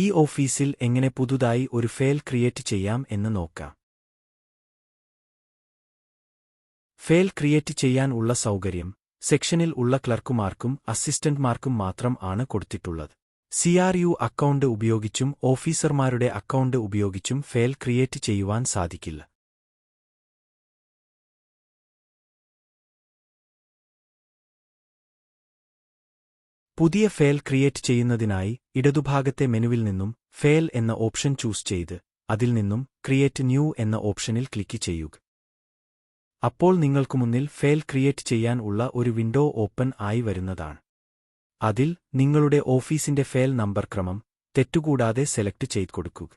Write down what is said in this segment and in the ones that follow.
ഈ ഓഫീസിൽ എങ്ങനെ പുതുതായി ഒരു ഫയൽ ക്രിയേറ്റ് ചെയ്യാം എന്ന് നോക്കാം. ഫയൽ ക്രിയേറ്റ് ചെയ്യാൻ ഉള്ള സൗകര്യം സെക്ഷനിൽ ഉള്ള ക്ലർക്കുമാർക്കും അസിസ്റ്റന്റ്മാർക്കും മാത്രം ആണ് കൊടുത്തിട്ടുള്ളത്. സി ആർ യു അക്കൗണ്ട് ഉപയോഗിച്ചും ഓഫീസർമാരുടെ അക്കൗണ്ട് ഉപയോഗിച്ചും ഫയൽ ക്രിയേറ്റ് ചെയ്യുവാൻ സാധിക്കില്ല. പുതിയ ഫയൽ ക്രിയേറ്റ് ചെയ്യുന്നതിനായി ഇടതുഭാഗത്തെ മെനുവിൽ നിന്നും ഫയൽ എന്ന ഓപ്ഷൻ ചൂസ് ചെയ്ത് അതിൽ നിന്നും ക്രിയേറ്റ് ന്യൂ എന്ന ഓപ്ഷനിൽ ക്ലിക്ക് ചെയ്യുക. അപ്പോൾ നിങ്ങൾക്കു മുന്നിൽ ഫയൽ ക്രിയേറ്റ് ചെയ്യാൻ ഉള്ള ഒരു വിൻഡോ ഓപ്പൺ ആയി വരുന്നതാണ്. അതിൽ നിങ്ങളുടെ ഓഫീസിന്റെ ഫയൽ നമ്പർ ക്രമം തെറ്റുകൂടാതെ സെലക്ട് ചെയ്ത് കൊടുക്കുക.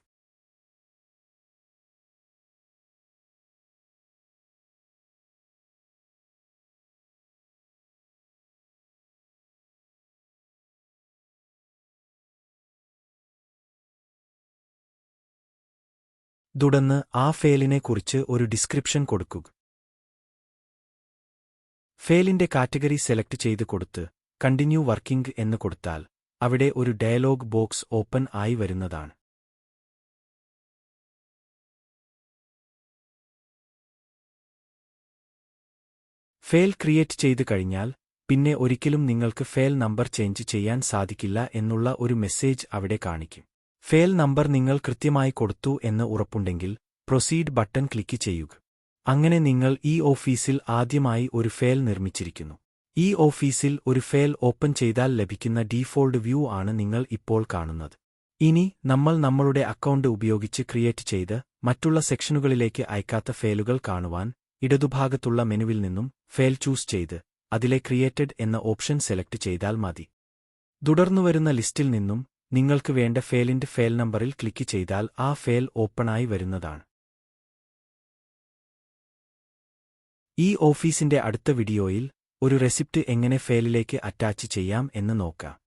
തുടർന്ന് ആ ഫേലിനെക്കുറിച്ച് ഒരു ഡിസ്ക്രിപ്ഷൻ കൊടുക്കുക. ഫേലിന്റെ കാറ്റഗറി സെലക്ട് ചെയ്ത് കൊടുത്ത് കണ്ടിന്യൂ വർക്കിംഗ് എന്ന് കൊടുത്താൽ അവിടെ ഒരു ഡയലോഗ് ബോക്സ് ഓപ്പൺ ആയി വരുന്നതാണ്. ഫേൽ ക്രിയേറ്റ് ചെയ്തു കഴിഞ്ഞാൽ പിന്നെ ഒരിക്കലും നിങ്ങൾക്ക് ഫേൽ നമ്പർ ചേഞ്ച് ചെയ്യാൻ സാധിക്കില്ല എന്നുള്ള ഒരു മെസ്സേജ് അവിടെ കാണിക്കും. ഫയൽ നമ്പർ നിങ്ങൾ കൃത്യമായി കൊടുത്തു എന്ന് ഉറപ്പുണ്ടെങ്കിൽ പ്രൊസീഡ് ബട്ടൺ ക്ലിക്ക് ചെയ്യുക. അങ്ങനെ നിങ്ങൾ ഈ ഓഫീസിൽ ആദ്യമായി ഒരു ഫേൽ നിർമ്മിച്ചിരിക്കുന്നു. ഈ ഓഫീസിൽ ഒരു ഫേൽ ഓപ്പൺ ചെയ്താൽ ലഭിക്കുന്ന ഡീഫോൾട്ട് വ്യൂ ആണ് നിങ്ങൾ ഇപ്പോൾ കാണുന്നത്. ഇനി നമ്മൾ നമ്മളുടെ അക്കൗണ്ട് ഉപയോഗിച്ച് ക്രിയേറ്റ് ചെയ്ത് മറ്റുള്ള സെക്ഷനുകളിലേക്ക് അയക്കാത്ത ഫേലുകൾ കാണുവാൻ ഇടതുഭാഗത്തുള്ള മെനുവിൽ നിന്നും ഫേൽ ചൂസ് ചെയ്ത് അതിലെ ക്രിയേറ്റഡ് എന്ന ഓപ്ഷൻ സെലക്ട് ചെയ്താൽ മതി. തുടർന്നുവരുന്ന ലിസ്റ്റിൽ നിന്നും നിങ്ങൾക്ക് വേണ്ട ഫയലിന്റെ ഫയൽ നമ്പറിൽ ക്ലിക്ക് ചെയ്താൽ ആ ഫയൽ ഓപ്പണായി വരുന്നതാണ്. ഈ ഓഫീസിന്റെ അടുത്ത വീഡിയോയിൽ ഒരു റെസിപ്റ്റ് എങ്ങനെ ഫയലിലേക്ക് അറ്റാച്ച് ചെയ്യാം എന്ന് നോക്കാം.